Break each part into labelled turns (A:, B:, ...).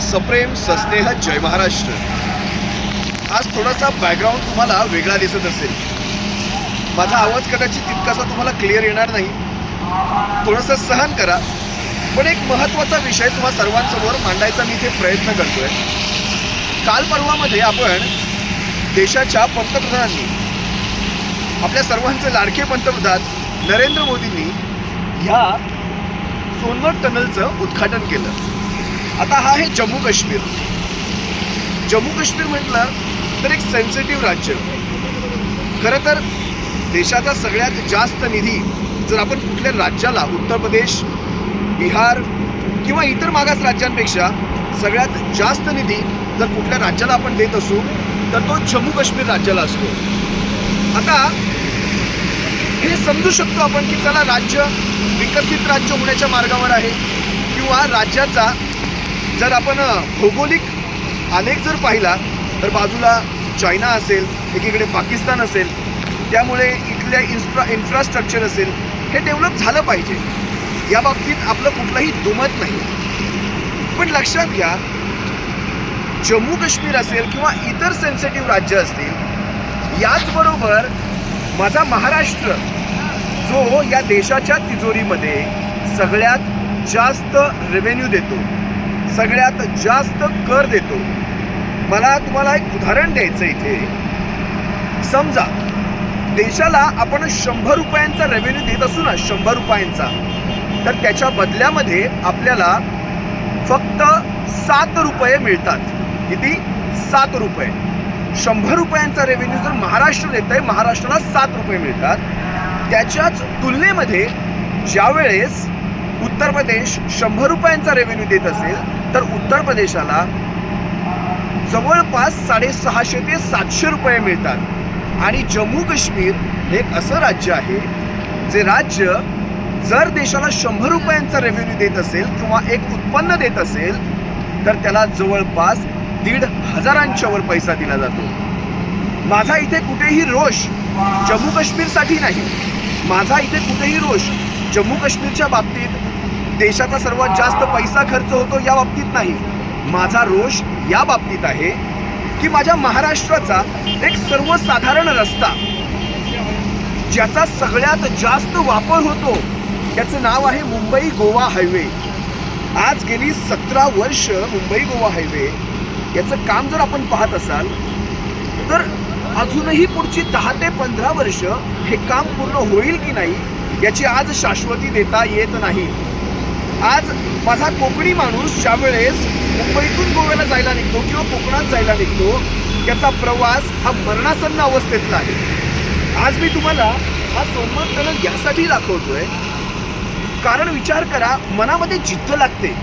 A: सप्रेम सस्नेह जय महाराष्ट्र. आज थोडासा बॅकग्राऊंड तुम्हाला वेगळा दिसत असेल. माझा आवाज कदाचित तितकासा तुम्हाला क्लिअर येणार नाही. थोडंसं सहन करा. पण एक महत्त्वाचा विषय तुम्हा सर्वांसमोर मांडायचा मी इथे प्रयत्न करतोय. काल परवामध्ये आपण देशाच्या पंतप्रधानांनी आपल्या सर्वांचे लाडके पंतप्रधान नरेंद्र मोदींनी ह्या सोनवड टनलचं उद्घाटन केलं. आता हा आहे जम्मू काश्मीर. जम्मू काश्मीर म्हटलं तर एक सेन्सिटिव्ह राज्य. खरं तर देशाचा सगळ्यात जास्त निधी जर आपण कुठल्या राज्याला उत्तर प्रदेश बिहार किंवा इतर मागास राज्यांपेक्षा सगळ्यात जास्त निधी जर कुठल्या राज्याला आपण देत असू तर तो जम्मू काश्मीर राज्याला असतो. आता हे समजू शकतो आपण की चला राज्य विकसित राज्य होण्याच्या मार्गावर आहे किंवा राज्याचा जर आपण भौगोलिक आलेख जर पाहिला तर बाजूला चायना असेल एकीकडे पाकिस्तान असेल त्यामुळे इथल्या इन्फ्रा इन्फ्रास्ट्रक्चर असेल हे डेव्हलप झालं पाहिजे. या बाबतीत आपलं कुठलंही दुमत नाही. पण लक्षात घ्या जम्मू काश्मीर असेल किंवा इतर सेन्सिटिव्ह राज्य असतील याचबरोबर माझा महाराष्ट्र जो या देशाच्या तिजोरीमध्ये सगळ्यात जास्त रेव्हेन्यू देतो. सगळ्यात जास्त कर देतो. मला तुम्हाला एक उदाहरण द्यायचं इथे. समजा देशाला आपण शंभर रुपयांचा रेव्हेन्यू देत असू ना शंभर रुपयांचा तर त्याच्या बदल्यामध्ये आपल्याला फक्त सात रुपये मिळतात. किती? सात रुपये. शंभर रुपयांचा रेव्हेन्यू जर महाराष्ट्र देत आहे महाराष्ट्राला सात रुपये मिळतात. त्याच्याच तुलनेमध्ये ज्यावेळेस उत्तर प्रदेश शंभर रुपयांचा रेव्हेन्यू देत असेल तर उत्तर प्रदेशाला जवळपास साडेसहाशे ते सातशे रुपये मिळतात. आणि जम्मू काश्मीर हे एक असं राज्य आहे जे राज्य जर देशाला शंभर रुपयांचा रेव्हेन्यू देत असेल किंवा एक उत्पन्न देत असेल तर त्याला जवळपास दीड हजारांच्या वर पैसा दिला जातो. माझा इथे कुठेही रोष जम्मू काश्मीरसाठी नाही. माझा इथे कुठेही रोष जम्मू काश्मीरच्या बाबतीत देशाचा सर्वात जास्त पैसा खर्च होतो या बाबतीत नाही. माझा रोष या बाबतीत आहे की माझ्या महाराष्ट्राचा एक सर्वसाधारण रस्ता ज्याचा सगळ्यात जास्त वापर होतो त्याचं नाव आहे मुंबई गोवा हायवे. आज गेली सतरा वर्ष मुंबई गोवा हायवे. याचं काम जर आपण पाहत असाल तर अजूनही पुढची दहा ते पंधरा वर्ष हे काम पूर्ण होईल की नाही याची आज शाश्वती देता येत नाही. आज माझा कोकणी माणूस ज्यावेळेस मुंबईतून गोव्याला जायला निघतो किंवा कोकणात जायला निघतो त्याचा प्रवास हा मरणासन्न अवस्थेतला आहे. आज मी तुम्हाला हा सोमवार टनल यासाठी दाखवतोय. कारण विचार करा मनामध्ये जिद्द लागते.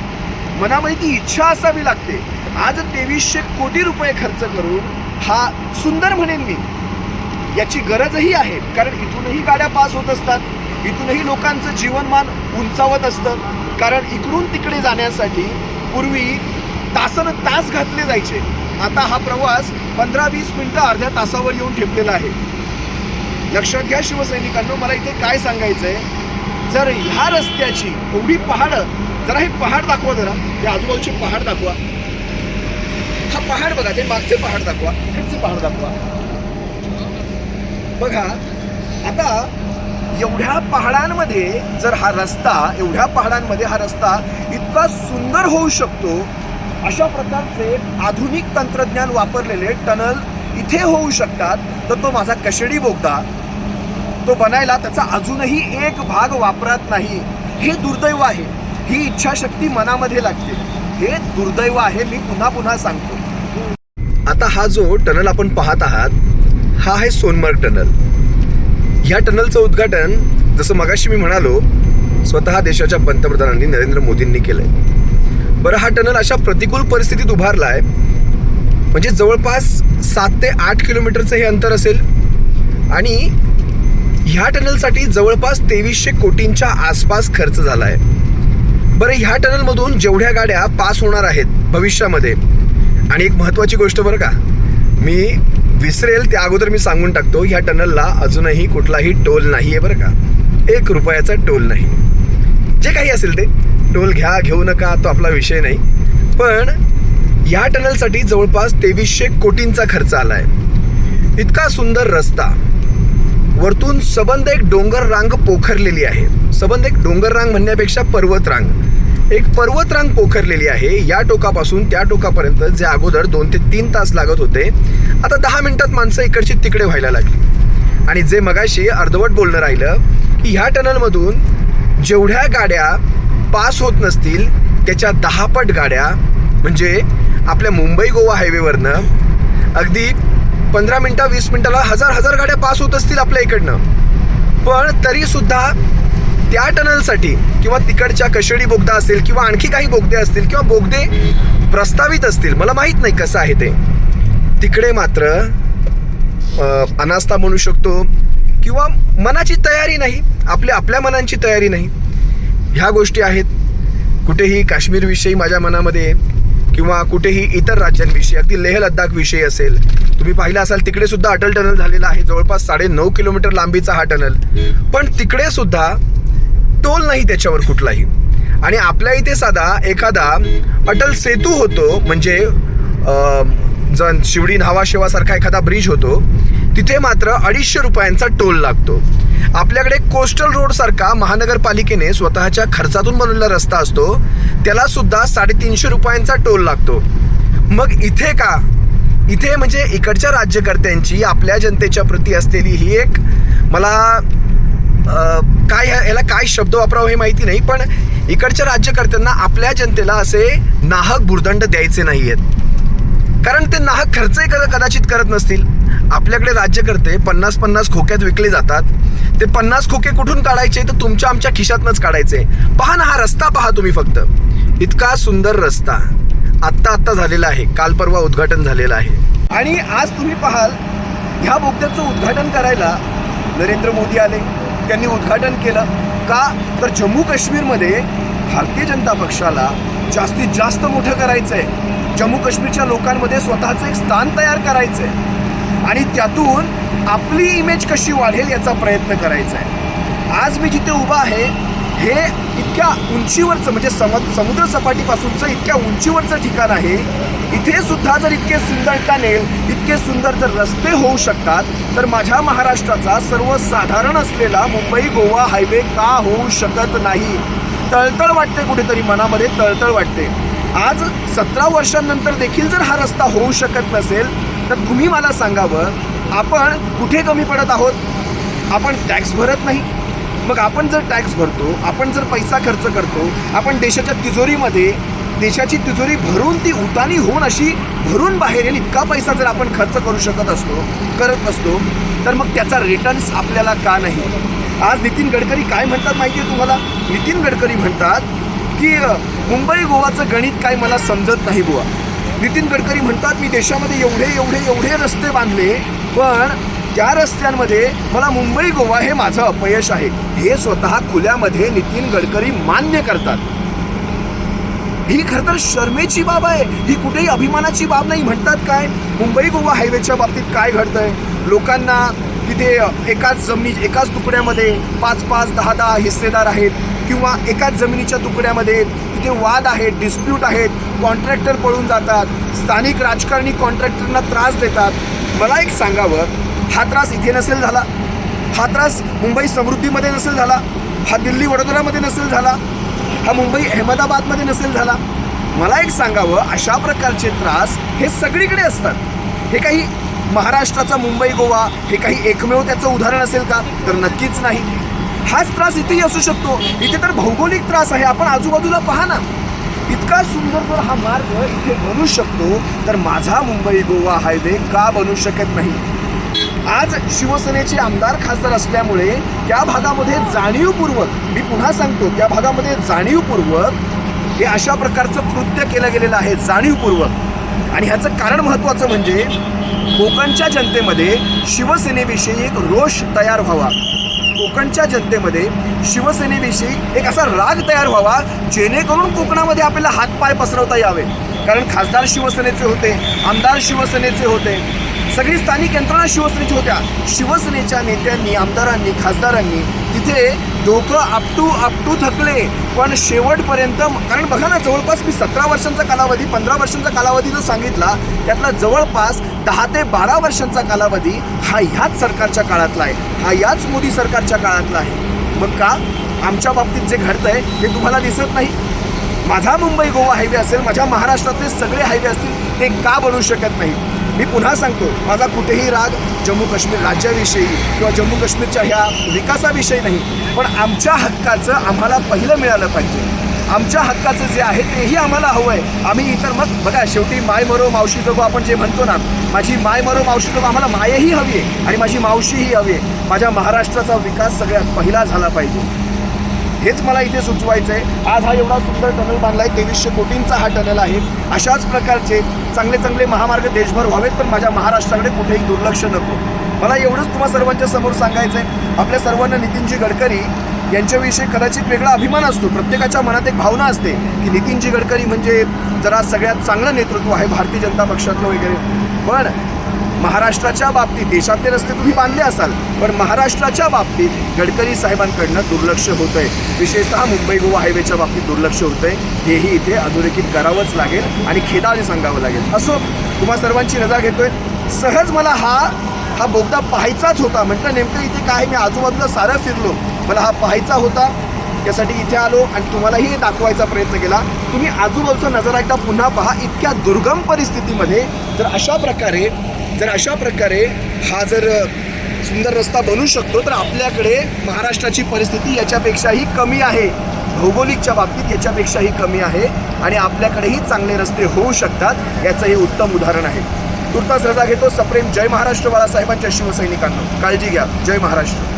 A: मनामध्ये ती इच्छा असावी लागते. आज तेवीसशे कोटी रुपये खर्च करून हा सुंदर म्हणेन मी. याची गरजही आहे कारण इथूनही गाड्या पास होत असतात. इथूनही लोकांचं जीवनमान उंचावत असतं. कारण इकडून तिकडे जाण्यासाठी पूर्वी तासन तास घातले जायचे. आता हा प्रवास पंधरा वीस मिनिटं अर्ध्या तासावर येऊन ठेपलेला आहे. लक्षात घ्या शिवसैनिकांना मला इथे काय सांगायचं आहे जर ह्या रस्त्याची एवढी पहाडं जरा हे पहाड दाखवा जरा. हे आजूबाजूचे पहाड दाखवा. हा पहाड बघा ते मागचे पहाड दाखवा इकडचे पहाड दाखवा. बघा आता एवढ्या पहाडांमध्ये जर हा रस्ता एवढ्या पहाडांमध्ये हा रस्ता इतका सुंदर होऊ शकतो अशा प्रकारचे आधुनिक तंत्रज्ञान वापरलेले टनल इथे होऊ शकतात. तर तो माझा कशेडी बोगदा. तो बनायला त्याचा अजूनही एक भाग वापरत नाही. हे दुर्दैव आहे. ही इच्छाशक्ती मनामध्ये लागते. हे दुर्दैव आहे मी पुन्हा पुन्हा सांगतो. आता हा जो टनल आपण पाहत आहात हा आहे सोनमर्ग टनल. ह्या टनलचं उद्घाटन जसं मगाशी मी म्हणालो स्वतः देशाच्या पंतप्रधानांनी नरेंद्र मोदींनी केलंय. बरं हा टनल अशा प्रतिकूल परिस्थितीत उभारला आहे म्हणजे जवळपास सात ते आठ किलोमीटरचं हे अंतर असेल. आणि ह्या टनलसाठी जवळपास तेवीसशे कोटींच्या आसपास खर्च झाला आहे बरं ह्या टनलमधून जेवढ्या गाड्या पास होणार आहेत भविष्यामध्ये आणि एक महत्त्वाची गोष्ट बरं का मी विसरेल त्या अगोदर मी सांगून टाकतो ह्या टनलला अजूनही कुठलाही टोल नाही आहे बरं का. एक रुपयाचा टोल नाही. जे काही असेल ते. टोल घ्या घेऊ नका तो आपला विषय नाही. पण या टनलसाठी जवळपास तेवीसशे कोटींचा खर्च आला आहे इतका सुंदर रस्ता. वरतून सबंध एक डोंगर रांग पोखरलेली आहे. सबंध एक डोंगर रांग म्हणण्यापेक्षा पर्वत रांग. एक पर्वतरांग पोखरलेली आहे. या टोकापासून त्या टोकापर्यंत जे अगोदर दोन ते तीन तास लागत होते आता दहा मिनिटात माणसं इकडची तिकडे व्हायला लागली. आणि जे मगाशी अर्धवट बोलणं राहिलं की ह्या टनलमधून जेवढ्या गाड्या पास होत नसतील त्याच्या दहापट गाड्या म्हणजे आपल्या मुंबई गोवा हायवेवरनं अगदी पंधरा मिनटं वीस मिनिटाला हजार हजार गाड्या पास होत असतील आपल्या इकडनं. पण तरीसुद्धा त्या टनलसाठी किंवा तिकडच्या कशेडी बोगदा असेल किंवा आणखी काही बोगदे असतील किंवा बोगदे प्रस्तावित असतील मला माहीत नाही कसं आहे ते. तिकडे मात्र अनास्था म्हणू शकतो किंवा मनाची तयारी नाही आपल्या आपल्या मनांची तयारी नाही. ह्या गोष्टी आहेत. कुठेही काश्मीरविषयी माझ्या मनामध्ये किंवा कुठेही इतर राज्यांविषयी अगदी लेह लद्दाखविषयी असेल तुम्ही पाहिलं असाल तिकडे सुद्धा अटल टनल झालेला आहे. जवळपास साडे नऊ किलोमीटर लांबीचा हा टनल. पण तिकडे सुद्धा टोल नाही त्याच्यावर कुठलाही. आणि आपल्या इथे साधा एखादा अटल सेतू होतो म्हणजे जण शिवडी न्हावाशेवासारखा एखादा ब्रिज होतो तिथे मात्र अडीचशे रुपयांचा टोल लागतो. आपल्याकडे कोस्टल रोडसारखा महानगरपालिकेने स्वतःच्या खर्चातून बनवलेला रस्ता असतो त्याला सुद्धा साडेतीनशे रुपयांचा टोल लागतो. मग इथे का? इथे म्हणजे इकडच्या राज्यकर्त्यांची आपल्या जनतेच्या प्रती असलेली ही एक मला काय ह्या- याला काय शब्द वापरावं हे माहिती नाही पण इकडच्या राज्यकर्त्यांना आपल्या जनतेला असे नाहक भुर्दंड द्यायचे नाही आहेत कारण ते नाहक खर्चही कदा कदाचित करत नसतील. आपल्याकडे राज्यकर्ते पन्नास पन्नास खोक्यात विकले जातात. ते पन्नास खोके कुठून काढायचे? तर तुमच्या आमच्या खिशातनंच काढायचे. पहा ना हा रस्ता पहा तुम्ही फक्त. इतका सुंदर रस्ता. आत्ता आत्ता झालेला आहे. काल परवा उद्घाटन झालेलं आहे. आणि आज तुम्ही पाहाल ह्या बोगद्याचं उद्घाटन करायला नरेंद्र मोदी आले. त्यांनी उद्घाटन केलं. का? तर जम्मू काश्मीरमध्ये भारतीय जनता पक्षाला जास्तीत जास्त मोठं करायचं आहे जम्मू काश्मीरच्या लोकांमध्ये स्वतःचं एक स्थान तयार करायचं आहे आणि त्यातून आपली इमेज कशी वाढेल याचा प्रयत्न करायचा आहे आज मी जिथे उभा आहे हे इतक्या उंचीवरचं म्हणजे सम समुद्र सपाटीपासूनचं इतक्या उंचीवरचं ठिकाण आहे. इथे सुद्धा जर इतके सुंदर टनेल इतके सुंदर जर रस्ते होऊ शकतात तर माझ्या महाराष्ट्राचा सर्वसाधारण असलेला मुंबई गोवा हायवे का होऊ शकत नाही? तळतळ वाटते कुठेतरी मनामध्ये तळतळ वाटते. आज सतरा वर्षांनंतर देखील जर हा रस्ता होऊ शकत नसेल तर तुम्ही मला सांगावं आपण कुठे कमी पडत आहोत? आपण टॅक्स भरत नाही. मग आपण जर टॅक्स भरतो आपण जर पैसा खर्च करतो आपण देशाच्या तिजोरीमध्ये देशाची तिजोरी भरून ती उतानी होऊन अशी भरून बाहेर येईल इतका पैसा जर आपण खर्च करू शकत असतो करत असतो तर मग त्याचा रिटर्न्स आपल्याला का नाही? आज नितीन गडकरी काय म्हणतात माहिती आहे तुम्हाला? नितीन गडकरी म्हणतात की मुंबई गोवाचं गणित काय मला समजत नाही बुवा. नितीन गडकरी म्हणतात मी देशामध्ये एवढे एवढे एवढे रस्ते बांधले पण त्या रस्त्यांमध्ये मला मुंबई गोवा हे माझं अपयश आहे हे स्वतः खुल्यामध्ये नितीन गडकरी मान्य करतात. ही खरं तर शर्मेची बाब आहे ही कुठेही अभिमानाची बाब नाही म्हणतात काय? मुंबई गोवा हायवेच्या बाबतीत काय घडतंय? लोकांना तिथे एकाच जमिनी एकाच तुकड्यामध्ये पाच पाच दहा दहा हिस्सेदार आहेत किंवा एकाच जमिनीच्या तुकड्यामध्ये तिथे वाद आहेत डिस्प्यूट आहेत कॉन्ट्रॅक्टर पळून जातात स्थानिक राजकारणी कॉन्ट्रॅक्टरना त्रास देतात. मला एक सांगावं हा त्रास इथे नसेल झाला. हा त्रास मुंबई समृद्धीमध्ये नसेल झाला. हा दिल्ली वडोदरामध्ये नसेल झाला. हा मुंबई अहमदाबादमध्ये नसेल झाला. मला एक सांगावं अशा प्रकारचे त्रास हे सगळीकडे असतात. हे काही महाराष्ट्राचा मुंबई गोवा हे काही एकमेव त्याचं उदाहरण असेल का? तर नक्कीच नाही. हाच त्रास इथेही असू शकतो. इथे तर भौगोलिक त्रास आहे. आपण आजूबाजूला पहा ना. इतका सुंदर जर हा मार्ग इथे बनू शकतो तर माझा मुंबई गोवा हायवे का बनू शकत नाही? आज शिवसेनेचे आमदार खासदार असल्यामुळे त्या भागामध्ये जाणीवपूर्वक मी पुन्हा सांगतो त्या भागामध्ये जाणीवपूर्वक हे अशा प्रकारचं कृत्य केलं गेलेलं आहे जाणीवपूर्वक. आणि ह्याचं कारण महत्त्वाचं म्हणजे कोकणच्या जनतेमध्ये शिवसेनेविषयी एक रोष तयार व्हावा. कोकणच्या जनतेमध्ये शिवसेनेविषयी एक असा राग तयार व्हावा जेणेकरून कोकणामध्ये आपल्याला हातपाय पसरवता यावे. कारण खासदार शिवसेनेचे होते आमदार शिवसेनेचे होते. सगळी स्थानिक यंत्रणा शिवसेनेची होत्या. शिवसेनेच्या नेत्यांनी आमदारांनी खासदारांनी तिथे डोकं आपटू आपटू थकले. पण शेवटपर्यंत कारण बघा ना जवळपास मी सतरा वर्षांचा कालावधी पंधरा वर्षांचा कालावधी जो सांगितला त्यातला जवळपास दहा ते बारा वर्षांचा कालावधी हा ह्याच सरकारच्या काळातला आहे. हा याच मोदी सरकारच्या काळातला आहे. मग का? आमच्या बाबतीत जे घडतंय ते तुम्हाला दिसत नाही? माझा मुंबई गोवा हायवे असेल माझ्या महाराष्ट्रातले सगळे हायवे असतील ते का बनू शकत नाही मी पुन्हा सांगतो माझा कुठेही राग जम्मू काश्मीर राज्याविषयी किंवा जम्मू काश्मीरच्या ह्या विकासाविषयी नाही पण आमच्या हक्काचं आम्हाला पहिलं मिळालं पाहिजे. आमच्या हक्काचं जे आहे तेही आम्हाला हवं आहे आम्ही इतर मग बघा शेवटी माय मरो मावशी जगो आपण जे म्हणतो ना माझी माय मरो मावशी जगो आम्हाला मायही हवी आहे आणि माझी मावशीही हवी आहे माझ्या महाराष्ट्राचा विकास सगळ्यात पहिला झाला पाहिजे. हेच मला इथे सुचवायचं आहे आज हा एवढा सुंदर टनल आहे तेवीसशे कोटींचा हा टनल आहे. अशाच प्रकारचे चांगले चांगले महामार्ग देशभर व्हावेत पण माझ्या महाराष्ट्राकडे कुठेही दुर्लक्ष नको. मला एवढंच तुम्हा सर्वांच्या समोर सांगायचं आहे आपल्या सर्वांना नितीनजी गडकरी यांच्याविषयी कदाचित वेगळा अभिमान असतो. प्रत्येकाच्या मनात एक भावना असते की नितीनजी गडकरी म्हणजे जरा सगळ्यात चांगलं नेतृत्व आहे भारतीय जनता पक्षातलं वगैरे. पण महाराष्ट्राच्या बाबतीत देशातले रस्ते तुम्ही बांधले असाल पण महाराष्ट्राच्या बाबतीत गडकरी साहेबांकडनं दुर्लक्ष होतं आहे विशेषतः मुंबई गोवा हायवेच्या बाबतीत दुर्लक्ष होतं आहे हेही इथे अधोरेखित करावंच लागेल आणि खेदाने सांगावं लागेल. असो तुम्हा सर्वांची रजा घेतोय. सहज मला हा हा बोगदा पाहायचाच होता. म्हटलं नेमकं इथे काय? मी आजूबाजूला सारं फिरलो. मला हा पाहायचा होता. त्यासाठी इथे आलो आणि तुम्हालाही हे दाखवायचा प्रयत्न केला. तुम्ही आजूबाजूचा नजारा एकदा पुन्हा पहा. इतक्या दुर्गम परिस्थितीमध्ये जर अशा प्रकारे जर अशा प्रकारे हा जर सुंदर रस्ता बनू शकतो तर आपल्याकडे महाराष्ट्राची परिस्थिती याच्यापेक्षाही कमी आहे. भौगोलिकच्या बाबतीत याच्यापेक्षाही कमी आहे आणि आपल्याकडेही चांगले रस्ते होऊ शकतात याचं हे उत्तम उदाहरण आहे. तुर्तास रजा घेतो. सप्रेम. जय महाराष्ट्र बाळासाहेबांच्या शिवसैनिकांना. काळजी घ्या. जय महाराष्ट्र.